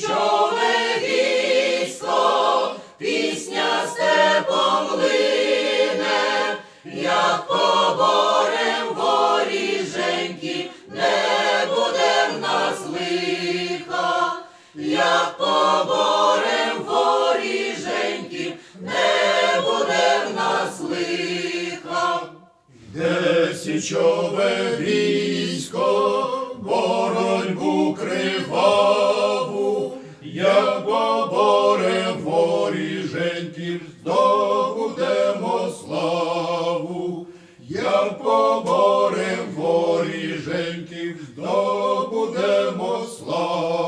січове військо, пісня степом лине, як поборем воріженьки, не буде в нас лиха, як поборем воріженьки, не буде в нас лиха. Де січове військо. Ніженьків здобудемо славу, як поборем воріженьків здобудемо славу.